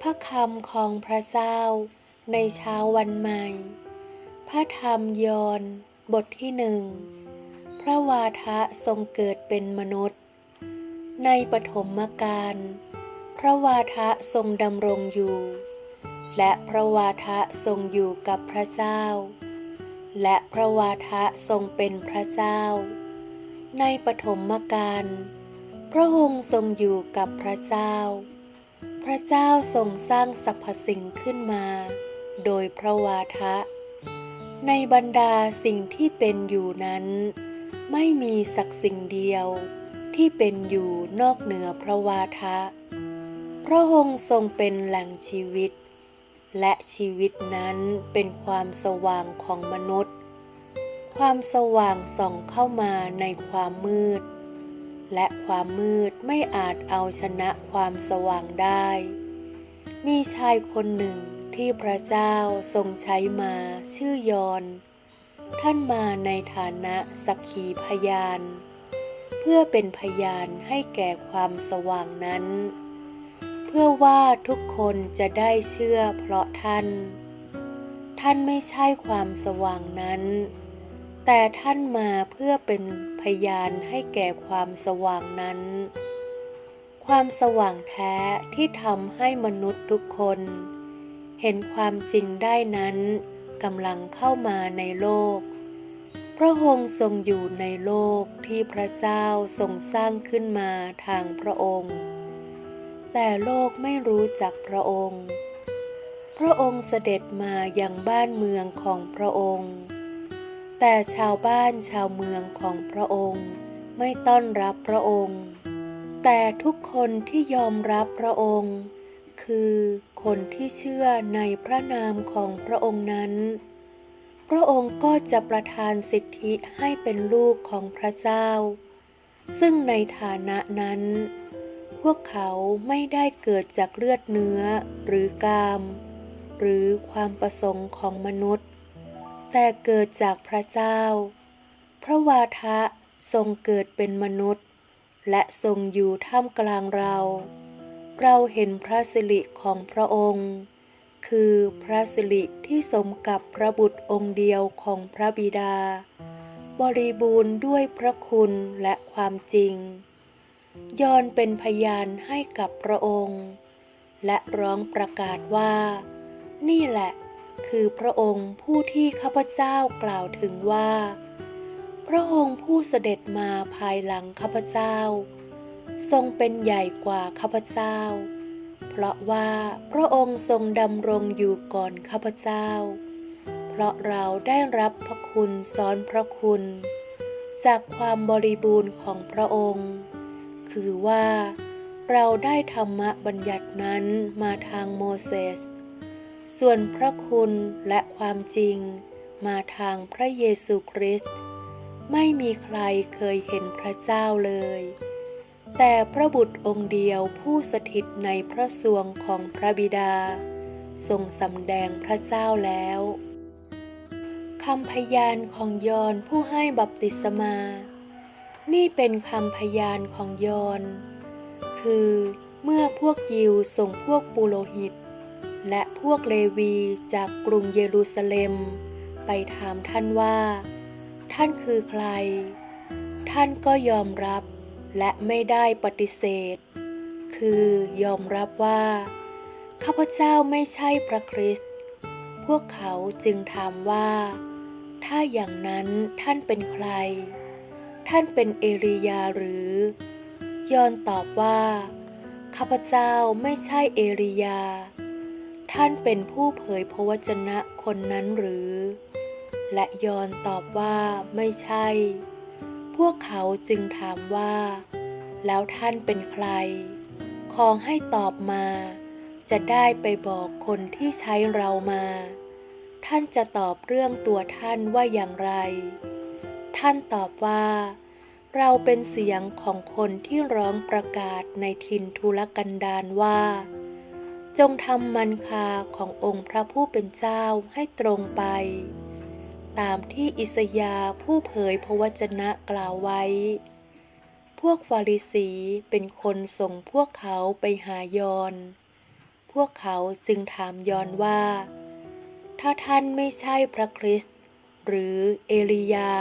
พระคำของพระเจ้าในเช้าวันใหม่ พระธรรมยอห์นบทที่หนึ่ง พระวาทะทรงเกิดเป็นมนุษย์ ในปฐมกาล พระวาทะทรงดำรงอยู่ และพระวาทะทรงอยู่กับพระเจ้า และพระวาทะทรงเป็นพระเจ้า ในปฐมกาลพระองค์ทรงอยู่กับพระเจ้า พระเจ้าทรงสร้างสรรพสิ่งขึ้นมา โดยพระวาทะ ในบรรดาสิ่งที่เป็นอยู่นั้น ไม่มีสักสิ่งเดียวที่เป็นอยู่นอกเหนือพระวาทะ พระองค์ทรงเป็นแหล่งชีวิต และชีวิตนั้นเป็นความสว่างของมนุษย์ ความสว่างส่องเข้ามาในความมืด และความมืดไม่อาจเอาชนะความสว่างได้ มีชายคนหนึ่งที่พระเจ้าทรงใช้มาชื่อยอน ท่านมาในฐานะสักขีพยาน เพื่อเป็นพยานให้แก่ความสว่างนั้น เพื่อว่าทุกคนจะได้เชื่อเพราะท่าน ท่านไม่ใช่ความสว่างนั้น แต่ท่านมาเพื่อเป็นพยานให้แก่ความสว่างนั้น ความสว่างแท้ที่ทำให้มนุษย์ทุกคน เห็นความจริงได้นั้นกำลังเข้ามาในโลก พระองค์ทรงอยู่ในโลกที่พระเจ้าทรงสร้างขึ้นมาทางพระองค์ แต่โลกไม่รู้จักพระองค์ พระองค์เสด็จมาอย่างบ้านเมืองของพระองค์ แต่ชาวบ้านชาวเมืองของพระองค์ไม่ต้อนรับพระองค์ แต่ทุกคนที่ยอมรับพระองค์ คือคนที่เชื่อในพระนามของพระองค์นั้น พระองค์ก็จะประทานสิทธิให้เป็นลูกของพระเจ้า ซึ่งในฐานะนั้น พวกเขาไม่ได้เกิดจากเลือดเนื้อหรือกาม หรือความประสงค์ของมนุษย์ แต่เกิดจากพระเจ้า พระวาทะทรงเกิดเป็นมนุษย์ และทรงอยู่ท่ามกลางเรา เราเห็นพระสิริของพระองค์ คือพระสิริที่สมกับพระบุตรองค์เดียวของพระบิดา บริบูรณ์ด้วยพระคุณและความจริง ยอนเป็นพยานให้กับพระองค์ และร้องประกาศว่า นี่แหละ คือพระองค์ผู้ที่ข้าพเจ้ากล่าวถึงว่า พระองค์ผู้เสด็จมาภายหลังข้าพเจ้า ทรงเป็นใหญ่กว่าข้าพเจ้า เพราะว่าพระองค์ทรงดำรงอยู่ก่อนข้าพเจ้า เพราะเราได้รับพระคุณซ้อนพระคุณ จากความบริบูรณ์ของพระองค์ คือว่าเราได้ธรรมบัญญัตินั้นมาทางโมเสส ส่วนพระคุณและความจริงมาทางพระเยซูคริสต์ไม่มีใครเคยเห็นพระเจ้าเลย แต่พระบุตรองค์เดียวผู้สถิตในพระสวงของพระบิดา ทรงสำแดงพระเจ้าแล้วคำพยานของยอนผู้ให้บัพติศมา นี่เป็นคำพยานของยอน คือเมื่อพวกยิวส่งพวกปุโรหิต และพวกเลวีจากกรุงเยรูซาเล็ม ไปถามท่านว่า ท่านคือใคร ท่านก็ยอมรับและไม่ได้ปฏิเสธ คือยอมรับว่า ข้าพเจ้าไม่ใช่พระคริสต์พวกเขาจึงถามว่า ถ้าอย่างนั้นท่านเป็นใคร ท่านเป็นเอลียาหรือยอนตอบว่า ข้าพเจ้าไม่ใช่เอลียา ท่านเป็นผู้เผยพระวจนะคนนั้นหรือ และยอนตอบว่าไม่ใช่ พวกเขาจึงถามว่า แล้วท่านเป็นใคร ขอให้ตอบมา จะได้ไปบอกคนที่ใช้เรามา ท่านจะตอบเรื่องตัวท่านว่าอย่างไร ท่านตอบว่า เราเป็นเสียงของคนที่ร้องประกาศในทินทุรกันดารว่า จงทำมันคาขององค์พระผู้เป็นเจ้าให้ตรงไป ตามที่อิสยาห์ผู้เผยพระวจนะกล่าวไว้ พวกฟาริสีเป็นคนส่งพวกเขาไปหายอน พวกเขาจึงถามยอนว่า ถ้าท่านไม่ใช่พระคริสต์หรือเอลียา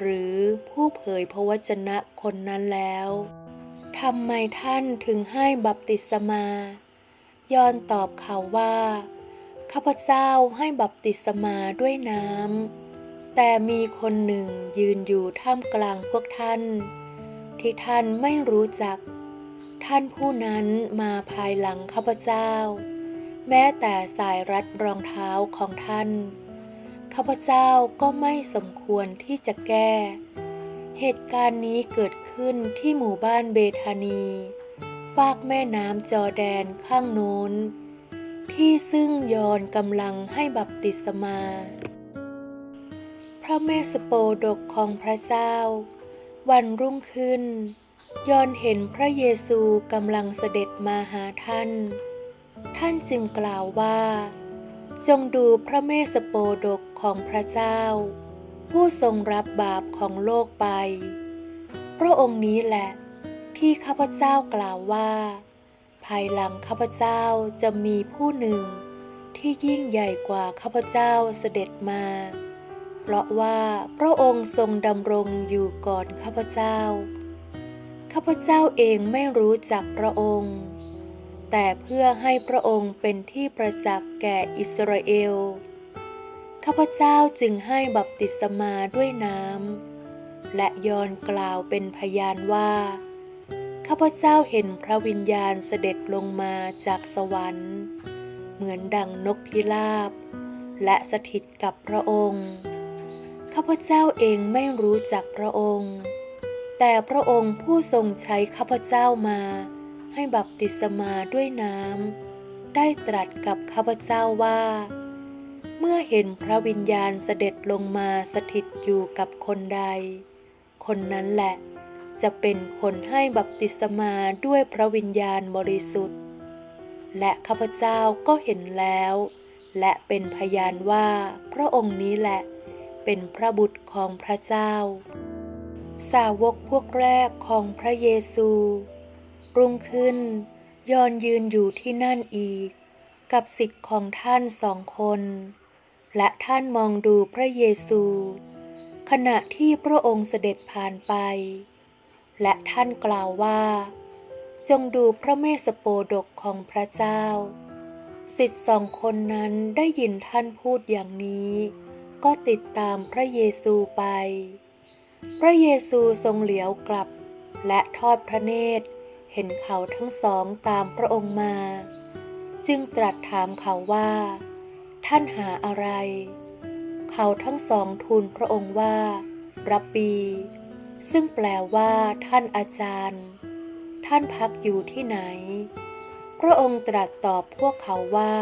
หรือผู้เผยพระวจนะคนนั้นแล้วทำไมท่านถึงให้บัพติศมา ยอนตอบเขาว่า ข้าพเจ้าให้บัพติศมาด้วยน้ำ แต่มีคนหนึ่งยืนอยู่ท่ามกลางพวกท่าน ที่ท่านไม่รู้จัก ท่านผู้นั้นมาภายหลังข้าพเจ้า แม้แต่สายรัดรองเท้าของท่าน ข้าพเจ้าก็ไม่สมควรที่จะแก้ เหตุการณ์นี้เกิดขึ้นที่หมู่บ้านเบธานี ฝากแม่น้ำจอแดนข้างโน้น ที่ซึ่งยอนกำลังให้บัพติศมา พระแม่สโปดกของพระเจ้า วันรุ่งขึ้น ยอนเห็นพระเยซูกำลังเสด็จมาหาท่าน ท่านจึงกล่าวว่า จงดูพระเมสสโปดกของพระเจ้า ผู้ทรงรับบาปของโลกไป พระองค์นี้แหละ ที่ข้าพเจ้ากล่าวว่า ภายหลังข้าพเจ้าจะมีผู้หนึ่ง ที่ยิ่งใหญ่กว่าข้าพเจ้าเสด็จมา เพราะว่าพระองค์ทรงดำรงอยู่ก่อนข้าพเจ้า ข้าพเจ้าเองไม่รู้จักพระองค์ แต่เพื่อให้พระองค์เป็นที่ประจักษ์แก่อิสราเอลข้าพเจ้าจึงให้บัพติศมาด้วยน้ำ และยอนกล่าวเป็นพยานว่า ข้าพเจ้าเห็นพระวิญญาณเสด็จลงมาจากสวรรค์ เหมือนดังนกพิราบ และสถิตกับพระองค์ ข้าพเจ้าเองไม่รู้จักพระองค์ แต่พระองค์ผู้ทรงใช้ข้าพเจ้ามาให้บัพติศมาด้วยน้ำได้ตรัสกับข้าพเจ้าว่า เมื่อเห็นพระวิญญาณเสด็จลงมาสถิตอยู่กับคนใด คนนั้นแหละ จะเป็นคนให้บัพติศมาด้วยพระวิญญาณบริสุทธิ์ และข้าพเจ้าก็เห็นแล้ว และเป็นพยานว่าพระองค์นี้แหละ เป็นพระบุตรของพระเจ้า สาวกพวกแรกของพระเยซู รุ่งขึ้นยอนยืนอยู่ที่นั่นอีก กับสิทธิ์ของท่านสองคน และท่านมองดูพระเยซู ขณะที่พระองค์เสด็จผ่านไป และท่านกล่าวว่าจงดูพระเมสโปดกของพระเจ้า สิทธิสองคนนั้นได้ยินท่านพูดอย่างนี้ ก็ติดตามพระเยซูไป พระเยซูทรงเหลียวกลับ และทอดพระเนตร เห็นเขาทั้งสองตามพระองค์มา จึงตรัสถามเขาว่า ท่านหาอะไร เขาทั้งสองทูลพระองค์ว่า รับปี ซึ่งแปลว่าท่านอาจารย์ ท่านพักอยู่ที่ไหน พระองค์ตรัสตอบพวกเขาว่า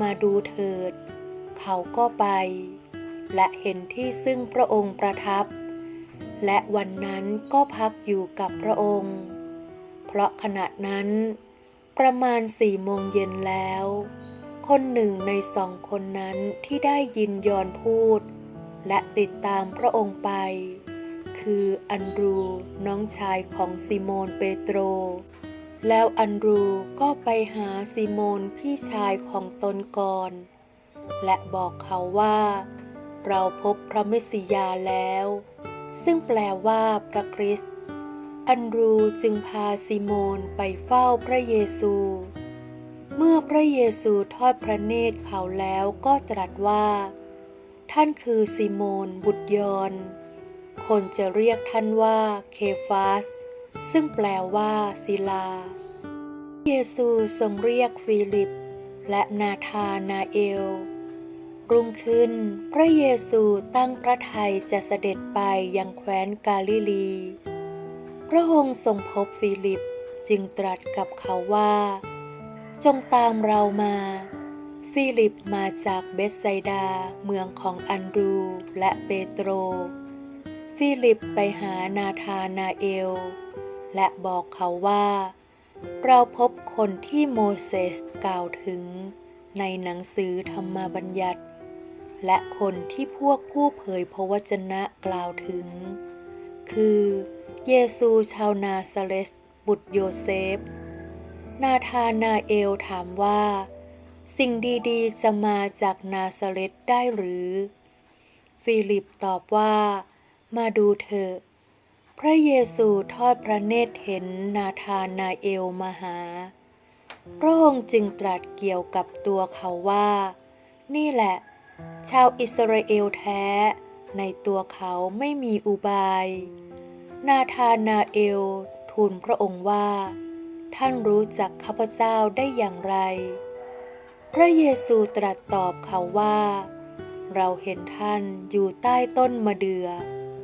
มาดูเถิด เขาก็ไป และเห็นที่ซึ่งพระองค์ประทับ และวันนั้นก็พักอยู่กับพระองค์ เพราะขณะนั้น ประมาณสี่โมงเย็นแล้ว คนหนึ่งในสองคนนั้นที่ได้ยินยอนพูด และติดตามพระองค์ไป คืออันรูน้องชายของซิโมนเปโตร แล้วอันรูก็ไปหาซิโมนพี่ชายของตนก่อน และบอกเขาว่า เราพบพระเมสสิยาแล้ว ซึ่งแปลว่าพระคริสต์อันรูจึงพาซิโมนไปเฝ้าพระเยซู เมื่อพระเยซูทอดพระเนตรเขาแล้วก็ตรัสว่า ท่านคือซิโมนบุตรยอน คนจะเรียกท่านว่าเคฟาส ซึ่งแปลว่าศิลา เยซูทรงเรียกฟิลิป และนาธานาเอล รุ่งขึ้นพระเยซูตั้งพระทัยจะเสด็จไปยังแคว้นกาลิลี พระองค์ทรงพบฟิลิปจึงตรัสกับเขาว่า จงตามเรามา ฟิลิปมาจากเบสไซดาเมืองของอันดรูและเปโตร ฟิลิปไปหานาธานาเอล และบอกเขาว่า เราพบคนที่โมเสสกล่าวถึงในหนังสือธรรมบัญญัติ และคนที่พวกผู้เผยพระวจนะกล่าวถึง คือเยซูชาวนาซาเรตบุตรโยเซฟ นาธานาเอลถามว่า สิ่งดีๆ จะมาจากนาซาเรตได้หรือ ฟิลิปตอบว่า มาดูเถอะพระเยซูทอดพระเนตรเห็นนาธานาเอลมาหา พระองค์จึงตรัสเกี่ยวกับตัวเขาว่า นี่แหละ ชาวอิสราเอลแท้ ในตัวเขาไม่มีอุบาย นาธานาเอลทูลพระองค์ว่า ท่านรู้จักข้าพเจ้าได้อย่างไร พระเยซูตรัสตอบเขาว่า เราเห็นท่านอยู่ใต้ต้นมะเดื่อ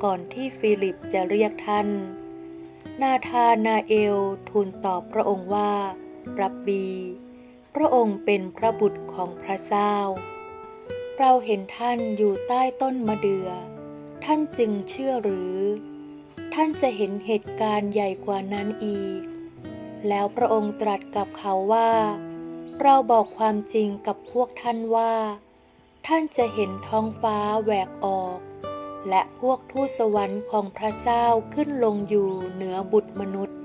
ก่อนที่ฟิลิปจะเรียกท่าน นาธานาเอลทูลตอบพระองค์ว่า รับบี พระองค์เป็นพระบุตรของพระเจ้า เราเห็นท่านอยู่ใต้ต้นมะเดื่อ ท่านจึงเชื่อหรือ ท่านจะเห็นเหตุการณ์ใหญ่กว่านั้นอีก แล้วพระองค์ตรัสกับเขาว่า เราบอกความจริงกับพวกท่านว่า ท่านจะเห็นท้องฟ้าแหวกออก และพวกทูตสวรรค์ของพระเจ้าขึ้นลงอยู่เหนือบุตรมนุษย์